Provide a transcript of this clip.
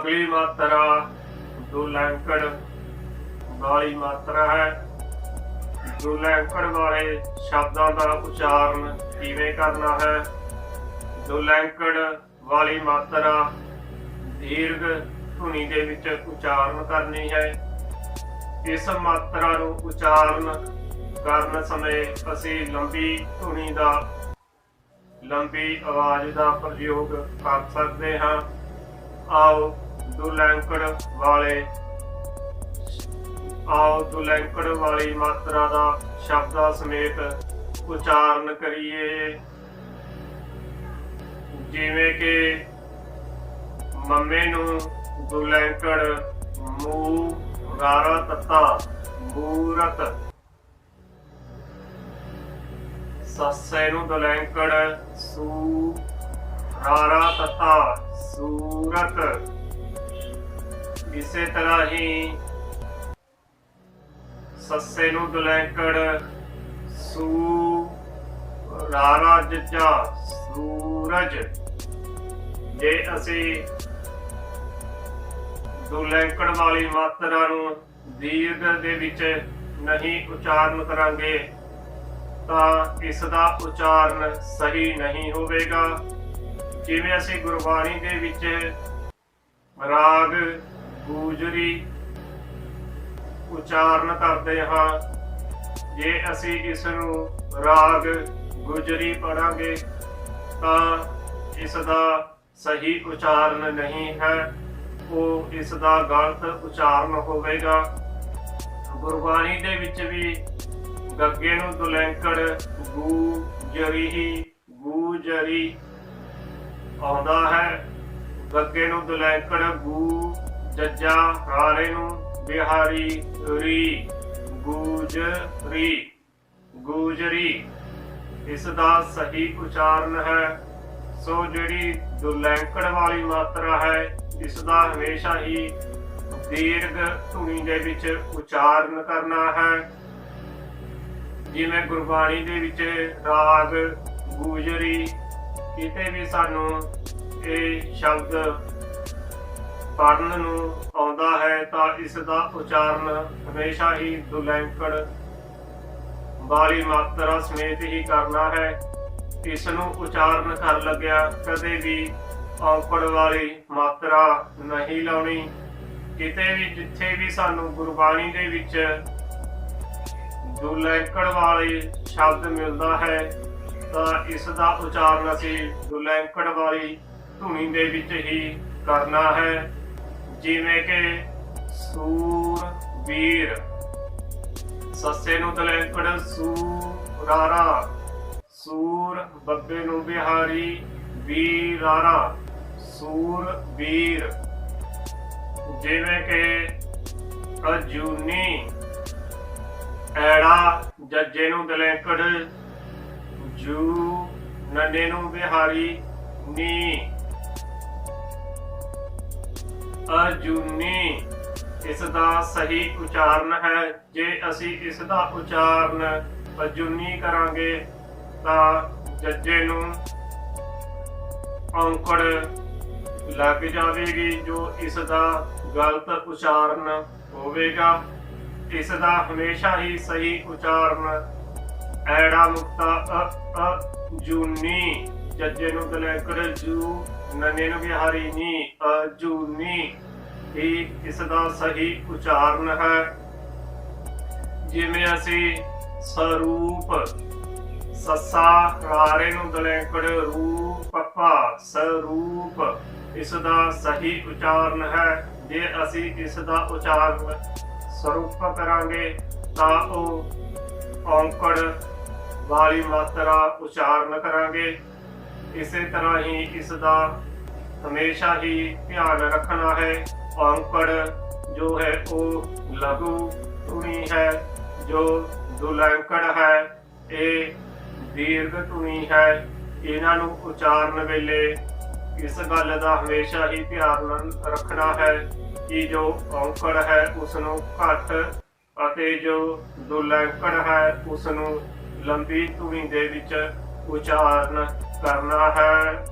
ਅਗਲੀ ਮਾਤਰਾ ਦੁਲੈਂਕੜ ਵਾਲੀ ਮਾਤਰਾ ਹੈ। ਦੁਲੈਂਕੜ ਵਾਲੇ ਸ਼ਬਦਾਂ ਦਾ ਉਚਾਰਨ ਕਿਵੇਂ ਕਰਨਾ ਹੈ? ਦੁਲੈਂਕੜ ਵਾਲੀ ਮਾਤਰਾ ਦੀਰਘ ਧੁਨੀ ਦੇ ਵਿੱਚ ਉਚਾਰਨ ਕਰਨੀ ਹੈ। ਇਸ ਮਾਤਰਾ ਨੂੰ ਉਚਾਰਨ ਕਰਨ ਸਮੇਂ ਅਸੀਂ ਲੰਬੀ ਧੁਨੀ ਦਾ, ਲੰਬੀ ਆਵਾਜ਼ ਦਾ ਪ੍ਰਯੋਗ ਕਰ ਸਕਦੇ ਹਾਂ। ਆਓ ਦੁਲੈਂਕੜ ਵਾਲੇ। ਆਓ ਦੁਲੈਂਕੜ ਵਾਲੀ ਮਾਤਰਾ ਦਾ ਸ਼ਬਦਾਂ ਸਮੇਤ ਉਚਾਰਨ ਕਰੀਏ। ਜਿਵੇਂ ਕਿ ਮੰਮੇ ਨੂੰ ਦੁਲੈਂਕੜ ਮੂ ਗਾਰਾ ਤੱਤਾ ਮੂਰਤ। ਸੱਸੇ ਨੂੰ ਦੁਲੈਂਕੜ ਸੂ ਰਾਰਾ ਤੱਤਾ ਸੂਰਤ। ਇਸੇ ਤਰ੍ਹਾਂ ਹੀ ਸੱਸੇ ਨੂੰ ਦੁਲੈਂਕੜ ਸੂ ਰਾਰਾ ਜੱਜਾ ਸੂਰਜ। ਜੇ ਅਸੀਂ ਦੁਲੈਂਕੜ ਵਾਲੀ ਮਾਤਰਾ ਨੂੰ ਦੀਰਘ ਦੇ ਵਿੱਚ ਨਹੀਂ ਉਚਾਰਨ ਕਰਾਂਗੇ, ਤਾਂ ਇਸ ਦਾ ਉਚਾਰਨ ਸਹੀ ਨਹੀਂ ਹੋਵੇਗਾ। ਜਿਵੇਂ ਅਸੀਂ ਗੁਰਬਾਣੀ ਦੇ ਵਿੱਚ ਰਾਗ ਗੂਜਰੀ ਉਚਾਰਨ ਕਰਦੇ ਹਾਂ। ਜੇ ਅਸੀਂ ਇਸ ਨੂੰ ਰਾਗ ਗੁਜਰੀ ਪੜਾਂਗੇ, ਤਾਂ ਇਸ ਦਾ ਸਹੀ ਉਚਾਰਨ ਨਹੀਂ ਹੈ। ਉਹ ਇਸ ਦਾ ਗਲਤ ਉਚਾਰਨ ਹੋਵੇਗਾ। ਗੁਰਬਾਣੀ ਦੇ ਵਿੱਚ ਵੀ ਗੱਗੇ ਨੂੰ ਦੁਲੈਂਕੜ ਗੂ ਜਰੀ ਗੂ ਜਰੀ ਆਉਂਦਾ ਹੈ। ਗੱਗੇ ਨੂੰ ਦੁਲੈਂਕੜ ਗੂ ਜੱਜਾ ਹਾਰੇ ਨੂੰ ਬਿਹਾਰੀ ਰੀ, ਗੂਜਰੀ ਗੂਜਰੀ। ਇਸ ਦਾ ਸਹੀ ਉਚਾਰਨ ਹੈ। ਸੋ ਜਿਹੜੀ ਦੁਲੈਂਕੜ ਵਾਲੀ ਮਾਤਰਾ ਹੈ, ਇਸ ਦਾ ਹਮੇਸ਼ਾ ਹੀ ਦੀਰਘ ਧੁਨੀ ਦੇ ਵਿੱਚ ਉਚਾਰਨ ਕਰਨਾ ਹੈ। ਜਿਵੇਂ ਗੁਰਬਾਣੀ ਦੇ ਵਿੱਚ ਰਾਗ, ਗੂਜਰੀ, ਕਿਤੇ ਵੀ ਸਾਨੂੰ ਇਹ ਸ਼ਬਦ ਪੜਨ ਨੂੰ ਆਉਂਦਾ ਹੈ ਤਾਂ ਇਸ ਦਾ ਉਚਾਰਨ ਹਮੇਸ਼ਾ ਹੀ ਦੁਲੈਂਕੜ ਵਾਲੀ ਮਾਤਰਾ ਸਮੇਤ ਹੀ ਕਰਨਾ ਹੈ। ਇਸ ਨੂੰ ਉਚਾਰਨ ਕਰ ਲੱਗਿਆ ਕਦੇ ਵੀ ਔਂਕੜ ਵਾਲੀ ਮਾਤਰਾ ਨਹੀਂ ਲਾਉਣੀ। ਕਿਤੇ ਵੀ ਜਿੱਥੇ ਵੀ ਸਾਨੂੰ ਗੁਰਬਾਣੀ ਦੇ ਵਿੱਚ ਦੁਲੈਂਕੜ ਵਾਲੇ ਸ਼ਬਦ ਮਿਲਦਾ ਹੈ, ਤਾਂ ਇਸ ਦਾ ਉਚਾਰਨ ਅਸੀਂ ਦੁਲੈਂਕੜ ਵਾਲੀ ਧੁਨੀ ਦੇ ਵਿੱਚ ਹੀ ਕਰਨਾ ਹੈ। ਜਿਵੇਂ ਕਿ ਸੂਰ ਵੀਰ। ਸੱਸੇ ਨੂੰ ਦੁਲੈਂਕੜ ਸੂ ਸੂਰ ਬੱਬੇ ਨੂੰ ਬਿਹਾਰੀ ਵੀਰਾਰਾ। ਸੂਰ ਵੀਰ। ਜਿਵੇਂ ਕਿ ਅਜੂਨੀ। ਐੜਾ ਜੱਜੇ ਨੂੰ ਦਲੈਂਕੜ ਜੂ। ਨੰਨੇ ਨੂੰ ਬਿਹਾਰੀ ਨੀ। ਅਜੂਨੀ ਇਸ ਦਾ ਸਹੀ ਉਚਾਰਨ ਹੈ। ਜੇ ਅਸੀਂ ਇਸ ਦਾ ਉਚਾਰਨ ਅਜੂਨੀ ਕਰਾਂਗੇ, ਤਾਂ ਜੱਜੇ ਨੂੰ ਔਂਕੜ ਲੱਗ ਜਾਵੇਗੀ, ਜੋ ਇਸ ਦਾ ਗਲਤ ਉਚਾਰਨ ਹੋਵੇਗਾ। ਇਸ ਦਾ ਹਮੇਸ਼ਾ ਹੀ ਸਹੀ ਉਚਾਰਨ ਐੜਾ ਮੁਕਤਾ ਅ ਅ ਜੂਨੀ ਜੱਜੇ ਨੂੰ ਦਲੈਂਕੜ ਜੂ। ਨਨੇ ਨੂੰ ਬਿਹਾਰੀ ਨੀ ਅ ਇਹ ਇਸ ਦਾ ਸਹੀ ਉਚਾਰਨ ਹੈ। ਜਿਵੇਂ ਅਸੀਂ ਸਰੂਪ ਸੱਸਾ ਰਾਰੇ ਨੂੰ ਦਲੈਂਕੜ ਰੂਪ ਸਰੂਪ ਇਸ ਦਾ ਸਹੀ ਉਚਾਰਨ ਹੈ। ਜੇ ਅਸੀਂ ਇਸ ਦਾ ਉਚਾਰਨ ਸਰੂਪ ਕਰਾਂਗੇ, ਤਾਂ ਉਹ ਔਂਕੜ ਵਾਲੀ ਮਾਤਰਾ ਉਚਾਰਨ ਕਰਾਂਗੇ। ਇਸੇ ਤਰ੍ਹਾਂ ਹੀ ਇਸ ਦਾ ਹਮੇਸ਼ਾ ਹੀ ਧਿਆਨ ਰੱਖਣਾ ਹੈ। ਔਂਕੜ ਜੋ ਹੈ ਉਹ ਲਘੂ ਧੁਨੀ ਹੈ, ਜੋ ਦੁਲੈਂਕੜ ਹੈ, ਇਹ ਦੀਰਘ ਧੁਨੀ ਹੈ। ਇਹਨਾਂ ਨੂੰ ਉਚਾਰਨ ਵੇਲੇ ਇਸ ਗੱਲ ਦਾ ਹਮੇਸ਼ਾ ਹੀ ਧਿਆਨ ਰੱਖਣਾ ਹੈ ਕਿ ਜੋ ਔਂਕੜ ਹੈ ਉਸ ਨੂੰ ਘੱਟ ਅਤੇ ਜੋ ਦੁਲੈਂਕੜ ਹੈ ਉਸ ਨੂੰ ਲੰਬੀ ਧੁਨੀ ਦੇ ਵਿੱਚ ਉਚਾਰਨ ਕਰਨਾ ਹੈ